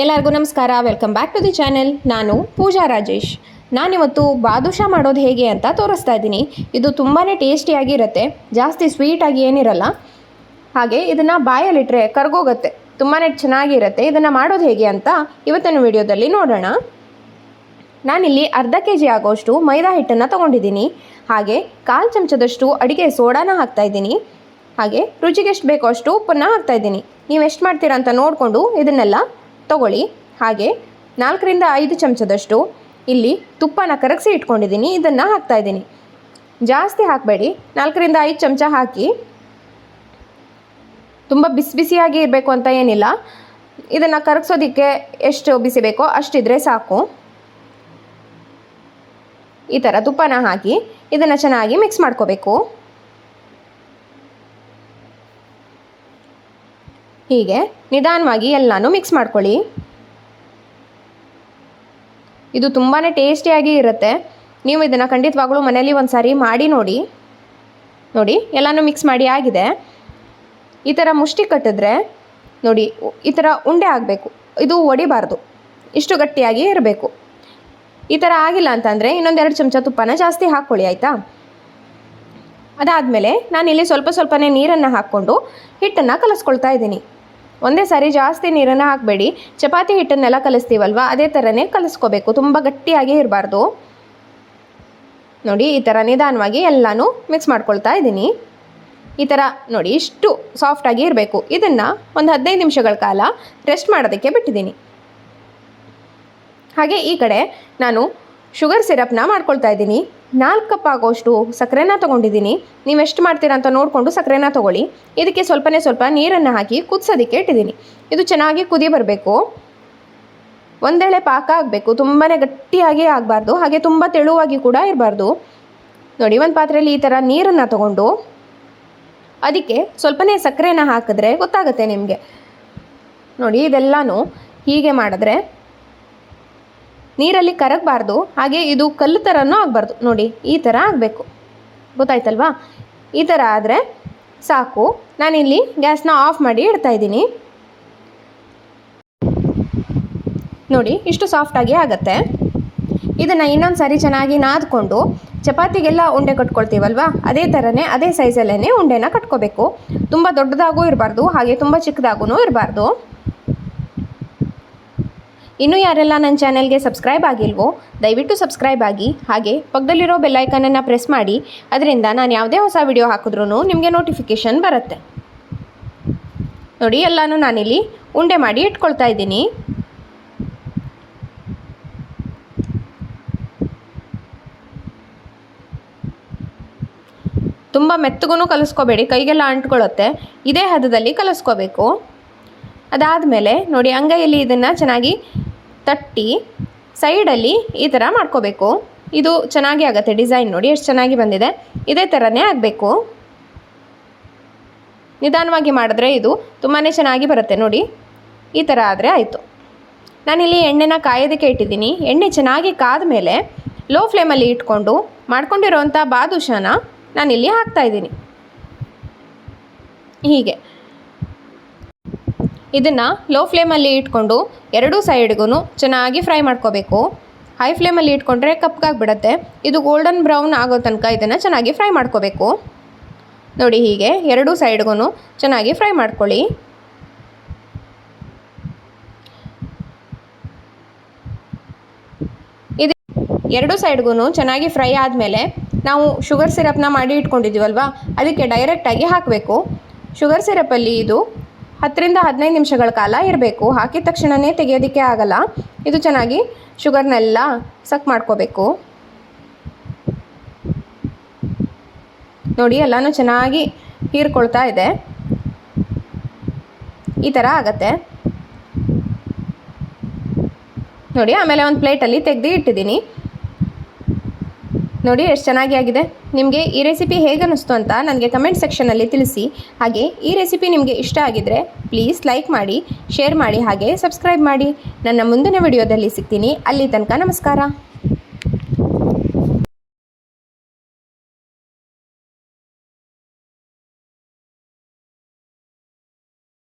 ಎಲ್ಲರಿಗೂ ನಮಸ್ಕಾರ. Welcome back to the channel ನಾನು ಪೂಜಾ ರಾಜೇಶ್. ನಾನಿವತ್ತು ಬಾದುಷಾ ಮಾಡೋದು ಹೇಗೆ ಅಂತ ತೋರಿಸ್ತಾ ಇದ್ದೀನಿ. ಇದು ತುಂಬಾ ಟೇಸ್ಟಿಯಾಗಿರುತ್ತೆ ಜಾಸ್ತಿ ಸ್ವೀಟಾಗಿ ಏನಿರಲ್ಲ. ಹಾಗೆ ಇದನ್ನು ಬಾಯಲ್ಲಿಟ್ಟರೆ ಕರ್ಗೋಗುತ್ತೆ. ತುಂಬಾ ಚೆನ್ನಾಗಿರುತ್ತೆ. ಇದನ್ನು ಮಾಡೋದು ಹೇಗೆ ಅಂತ ಇವತ್ತಿನ ವಿಡಿಯೋದಲ್ಲಿ ನೋಡೋಣ. ನಾನಿಲ್ಲಿ ಅರ್ಧ ಕೆ ಜಿ ಆಗೋಷ್ಟು ಮೈದಾ ಹಿಟ್ಟನ್ನು ತೊಗೊಂಡಿದ್ದೀನಿ. ಹಾಗೆ ಕಾಲು ಚಮಚದಷ್ಟು ಅಡಿಗೆ ಸೋಡಾನ ಹಾಕ್ತಾ ಇದ್ದೀನಿ. ಹಾಗೆ ರುಚಿಗೆ ಎಷ್ಟು ಬೇಕೋ ಅಷ್ಟು ಉಪ್ಪನ್ನು ಹಾಕ್ತಾ ಇದ್ದೀನಿ. ನೀವು ಎಷ್ಟು ಮಾಡ್ತೀರಾ ಅಂತ ನೋಡಿಕೊಂಡು ಇದನ್ನೆಲ್ಲ ತಗೊಳ್ಳಿ. ಹಾಗೆ ನಾಲ್ಕರಿಂದ ಐದು ಚಮಚದಷ್ಟು ಇಲ್ಲಿ ತುಪ್ಪನ ಕರಗಿಸಿ ಇಟ್ಕೊಂಡಿದ್ದೀನಿ. ಇದನ್ನು ಹಾಕ್ತಾ ಇದ್ದೀನಿ. ಜಾಸ್ತಿ ಹಾಕಬೇಡಿ. ನಾಲ್ಕರಿಂದ ಐದು ಚಮಚ ಹಾಕಿ. ತುಂಬ ಬಿಸಿ ಬಿಸಿಯಾಗಿ ಇರಬೇಕು ಅಂತ ಏನಿಲ್ಲ. ಇದನ್ನು ಕರಗಿಸೋದಕ್ಕೆ ಎಷ್ಟು ಬಿಸಿ ಬೇಕೋ ಅಷ್ಟಿದ್ರೆ ಸಾಕು. ಈ ಥರ ತುಪ್ಪನ ಹಾಕಿ ಇದನ್ನು ಚೆನ್ನಾಗಿ ಮಿಕ್ಸ್ ಮಾಡ್ಕೋಬೇಕು. ಹೀಗೆ ನಿಧಾನವಾಗಿ ಎಲ್ಲನೂ ಮಿಕ್ಸ್ ಮಾಡ್ಕೊಳ್ಳಿ. ಇದು ತುಂಬಾ ಟೇಸ್ಟಿಯಾಗಿ ಇರುತ್ತೆ. ನೀವು ಇದನ್ನು ಖಂಡಿತವಾಗ್ಲೂ ಮನೆಯಲ್ಲಿ ಒಂದು ಸಾರಿ ಮಾಡಿ ನೋಡಿ. ನೋಡಿ, ಎಲ್ಲನೂ ಮಿಕ್ಸ್ ಮಾಡಿ ಆಗಿದೆ. ಈ ಥರ ಮುಷ್ಟಿ ಕಟ್ಟಿದ್ರೆ, ನೋಡಿ, ಈ ಥರ ಉಂಡೆ ಆಗಬೇಕು. ಇದು ಒಡಿಬಾರ್ದು. ಇಷ್ಟು ಗಟ್ಟಿಯಾಗಿ ಇರಬೇಕು. ಈ ಥರ ಆಗಿಲ್ಲ ಅಂತಂದರೆ ಇನ್ನೊಂದೆರಡು ಚಮಚ ತುಪ್ಪನ ಜಾಸ್ತಿ ಹಾಕ್ಕೊಳ್ಳಿ, ಆಯಿತಾ? ಅದಾದಮೇಲೆ ನಾನಿಲ್ಲಿ ಸ್ವಲ್ಪ ಸ್ವಲ್ಪನೇ ನೀರನ್ನು ಹಾಕ್ಕೊಂಡು ಹಿಟ್ಟನ್ನು ಕಲಿಸ್ಕೊಳ್ತಾ ಇದ್ದೀನಿ. ಒಂದೇ ಸಾರಿ ಜಾಸ್ತಿ ನೀರನ್ನು ಹಾಕಬೇಡಿ. ಚಪಾತಿ ಹಿಟ್ಟನ್ನೆಲ್ಲ ಕಲಿಸ್ತೀವಲ್ವ? ಅದೇ ಥರನೇ ಕಲಿಸ್ಕೋಬೇಕು. ತುಂಬ ಗಟ್ಟಿಯಾಗಿ ಇರಬಾರ್ದು. ನೋಡಿ, ಈ ಥರ ನಿಧಾನವಾಗಿ ಎಲ್ಲನೂ ಮಿಕ್ಸ್ ಮಾಡ್ಕೊಳ್ತಾ ಇದ್ದೀನಿ. ಈ ಥರ ನೋಡಿ, ಇಷ್ಟು ಸಾಫ್ಟಾಗಿ ಇರಬೇಕು. ಇದನ್ನು ಒಂದು ಹದಿನೈದು ನಿಮಿಷಗಳ ಕಾಲ ರೆಸ್ಟ್ ಮಾಡೋದಕ್ಕೆ ಬಿಟ್ಟಿದ್ದೀನಿ. ಹಾಗೆ ಈ ಕಡೆ ನಾನು ಶುಗರ್ ಸಿರಪ್ನ ಮಾಡ್ಕೊಳ್ತಾ ಇದ್ದೀನಿ. ನಾಲ್ಕು ಕಪ್ ಆಗೋಷ್ಟು ಸಕ್ಕರೆನ ತೊಗೊಂಡಿದ್ದೀನಿ. ನೀವು ಎಷ್ಟು ಮಾಡ್ತೀರಾ ಅಂತ ನೋಡಿಕೊಂಡು ಸಕ್ಕರೆನ ತೊಗೊಳ್ಳಿ. ಇದಕ್ಕೆ ಸ್ವಲ್ಪನೇ ಸ್ವಲ್ಪ ನೀರನ್ನು ಹಾಕಿ ಕುದಿಸೋದಕ್ಕೆ ಇಟ್ಟಿದ್ದೀನಿ. ಇದು ಚೆನ್ನಾಗಿ ಕುದಿ ಬರಬೇಕು. ಒಂದೇಳೆ ಪಾಕ ಆಗಬೇಕು. ತುಂಬಾ ಗಟ್ಟಿಯಾಗಿ ಆಗಬಾರ್ದು. ಹಾಗೆ ತುಂಬ ತೆಳುವಾಗಿ ಕೂಡ ಇರಬಾರ್ದು. ನೋಡಿ, ಒಂದು ಪಾತ್ರೆಯಲ್ಲಿ ಈ ಥರ ನೀರನ್ನು ತಗೊಂಡು ಅದಕ್ಕೆ ಸ್ವಲ್ಪನೇ ಸಕ್ಕರೆನ ಹಾಕಿದ್ರೆ ಗೊತ್ತಾಗುತ್ತೆ ನಿಮಗೆ. ನೋಡಿ, ಇದೆಲ್ಲನೂ ಹೀಗೆ ಮಾಡಿದ್ರೆ ನೀರಲ್ಲಿ ಕರಗಬಾರ್ದು, ಹಾಗೆ ಇದು ಕಲ್ಲು ಥರನೂ ಆಗಬಾರ್ದು. ನೋಡಿ, ಈ ಥರ ಆಗಬೇಕು. ಗೊತ್ತಾಯ್ತಲ್ವಾ? ಈ ಥರ ಆದರೆ ಸಾಕು. ನಾನಿಲ್ಲಿ ಗ್ಯಾಸ್ನ ಆಫ್ ಮಾಡಿ ಇಡ್ತಾ ಇದ್ದೀನಿ. ನೋಡಿ, ಇಷ್ಟು ಸಾಫ್ಟಾಗಿ ಆಗುತ್ತೆ. ಇದನ್ನು ಇನ್ನೊಂದು ಸಾರಿ ಚೆನ್ನಾಗಿ ನಾದ್ಕೊಂಡು ಚಪಾತಿಗೆಲ್ಲ ಉಂಡೆ ಕಟ್ಕೊಳ್ತೀವಲ್ವಾ? ಅದೇ ಥರನೇ ಅದೇ ಸೈಜಲ್ಲೇ ಉಂಡೆನ ಕಟ್ಕೋಬೇಕು. ತುಂಬ ದೊಡ್ಡದಾಗೂ ಇರಬಾರ್ದು, ಹಾಗೆ ತುಂಬ ಚಿಕ್ಕದಾಗೂ ಇರಬಾರ್ದು. ಇನ್ನೂ ಯಾರೆಲ್ಲ ನನ್ನ ಚಾನೆಲ್ಗೆ ಸಬ್ಸ್ಕ್ರೈಬ್ ಆಗಿಲ್ವೋ, ದಯವಿಟ್ಟು ಸಬ್ಸ್ಕ್ರೈಬ್ ಆಗಿ. ಹಾಗೆ ಪಕ್ಕದಲ್ಲಿರೋ ಬೆಲ್ಲೈಕನನ್ನು ಪ್ರೆಸ್ ಮಾಡಿ. ಅದರಿಂದ ನಾನು ಯಾವುದೇ ಹೊಸ ವಿಡಿಯೋ ಹಾಕಿದ್ರೂ ನಿಮಗೆ ನೋಟಿಫಿಕೇಷನ್ ಬರುತ್ತೆ. ನೋಡಿ, ಎಲ್ಲನೂ ನಾನಿಲ್ಲಿ ಉಂಡೆ ಮಾಡಿ ಇಟ್ಕೊಳ್ತಾ ಇದ್ದೀನಿ. ತುಂಬ ಮೆತ್ತಗೂ ಕಲಿಸ್ಕೋಬೇಡಿ, ಕೈಗೆಲ್ಲ ಅಂಟ್ಕೊಳ್ಳುತ್ತೆ ಇದೇ ಹದದಲ್ಲಿ ಕಲಿಸ್ಕೋಬೇಕು. ಅದಾದಮೇಲೆ ನೋಡಿ, ಅಂಗೈಯಲ್ಲಿ ಇದನ್ನು ಚೆನ್ನಾಗಿ ತಟ್ಟಿ ಸೈಡಲ್ಲಿ ಈ ಥರ ಮಾಡ್ಕೋಬೇಕು. ಇದು ಚೆನ್ನಾಗಿ ಆಗುತ್ತೆ, ಡಿಸೈನ್ ನೋಡಿ ಎಷ್ಟು ಚೆನ್ನಾಗಿ ಬಂದಿದೆ. ಇದೇ ಥರನೇ ಆಗಬೇಕು. ನಿಧಾನವಾಗಿ ಮಾಡಿದ್ರೆ ಇದು ತುಂಬಾ ಚೆನ್ನಾಗಿ ಬರುತ್ತೆ ನೋಡಿ. ಈ ಥರ ಆದರೆ ಆಯಿತು. ನಾನಿಲ್ಲಿ ಎಣ್ಣೆನ ಕಾಯೋದಕ್ಕೆ ಇಟ್ಟಿದ್ದೀನಿ. ಎಣ್ಣೆ ಚೆನ್ನಾಗಿ ಕಾದ ಮೇಲೆ ಲೋ ಫ್ಲೇಮಲ್ಲಿ ಇಟ್ಕೊಂಡು ಮಾಡ್ಕೊಂಡಿರೋವಂಥ ಬಾದುಷಾನ ನಾನಿಲ್ಲಿ ಹಾಕ್ತಾಯಿದ್ದೀನಿ ಇದನ್ನು ಲೋ ಫ್ಲೇಮಲ್ಲಿ ಇಟ್ಕೊಂಡು ಎರಡೂ ಸೈಡ್ಗೂ ಚೆನ್ನಾಗಿ ಫ್ರೈ ಮಾಡ್ಕೋಬೇಕು. ಹೈ ಫ್ಲೇಮಲ್ಲಿ ಇಟ್ಕೊಂಡ್ರೆ ಕಪ್ಗಾಗ್ಬಿಡತ್ತೆ ಇದು ಗೋಲ್ಡನ್ ಬ್ರೌನ್ ಆಗೋ ತನಕ ಇದನ್ನು ಚೆನ್ನಾಗಿ ಫ್ರೈ ಮಾಡ್ಕೋಬೇಕು. ನೋಡಿ ಹೀಗೆ ಎರಡೂ ಸೈಡ್ಗೂ ಚೆನ್ನಾಗಿ ಫ್ರೈ ಮಾಡ್ಕೊಳ್ಳಿ. ಇದು ಎರಡೂ ಸೈಡ್ಗೂ ಚೆನ್ನಾಗಿ ಫ್ರೈ ಆದಮೇಲೆ ನಾವು ಶುಗರ್ ಸಿರಪ್ನ ಮಾಡಿ ಇಟ್ಕೊಂಡಿದ್ದೀವಲ್ವಾ ಅದಕ್ಕೆ ಡೈರೆಕ್ಟಾಗಿ ಹಾಕಬೇಕು. ಶುಗರ್ ಸಿರಪಲ್ಲಿ ಇದು ಹತ್ತರಿಂದ ಹದಿನೈದು ನಿಮಿಷಗಳ ಕಾಲ ಇರಬೇಕು. ಹಾಕಿದ ತಕ್ಷಣವೇ ತೆಗೆಯೋದಕ್ಕೆ ಆಗಲ್ಲ. ಇದು ಚೆನ್ನಾಗಿ ಶುಗರ್ನೆಲ್ಲ ಸಕ್ ಮಾಡ್ಕೋಬೇಕು. ನೋಡಿ, ಎಲ್ಲನೂ ಚೆನ್ನಾಗಿ ಹೀರ್ಕೊಳ್ತಾ ಇದೆ. ಈ ಥರ ಆಗತ್ತೆ. ನೋಡಿ, ಆಮೇಲೆ ಒಂದು ಪ್ಲೇಟಲ್ಲಿ ತೆಗೆದು ಇಟ್ಟಿದ್ದೀನಿ. ನೋಡಿ, ಎಷ್ಟು ಚೆನ್ನಾಗಿ ಆಗಿದೆ. ನಿಮಗೆ ಈ ರೆಸಿಪಿ ಹೇಗೆ ಅನ್ನಿಸ್ತು ಅಂತ ನನಗೆ ಕಮೆಂಟ್ ಸೆಕ್ಷನಲ್ಲಿ ತಿಳಿಸಿ. ಹಾಗೆ, ಈ ರೆಸಿಪಿ ನಿಮಗೆ ಇಷ್ಟ ಆಗಿದ್ದರೆ ಪ್ಲೀಸ್ ಲೈಕ್ ಮಾಡಿ ಶೇರ್ ಮಾಡಿ, ಹಾಗೆ ಸಬ್ಸ್ಕ್ರೈಬ್ ಮಾಡಿ. ನನ್ನ ಮುಂದಿನ ವಿಡಿಯೋದಲ್ಲಿ ಸಿಗ್ತೀನಿ. ಅಲ್ಲಿ ತನಕ ನಮಸ್ಕಾರ.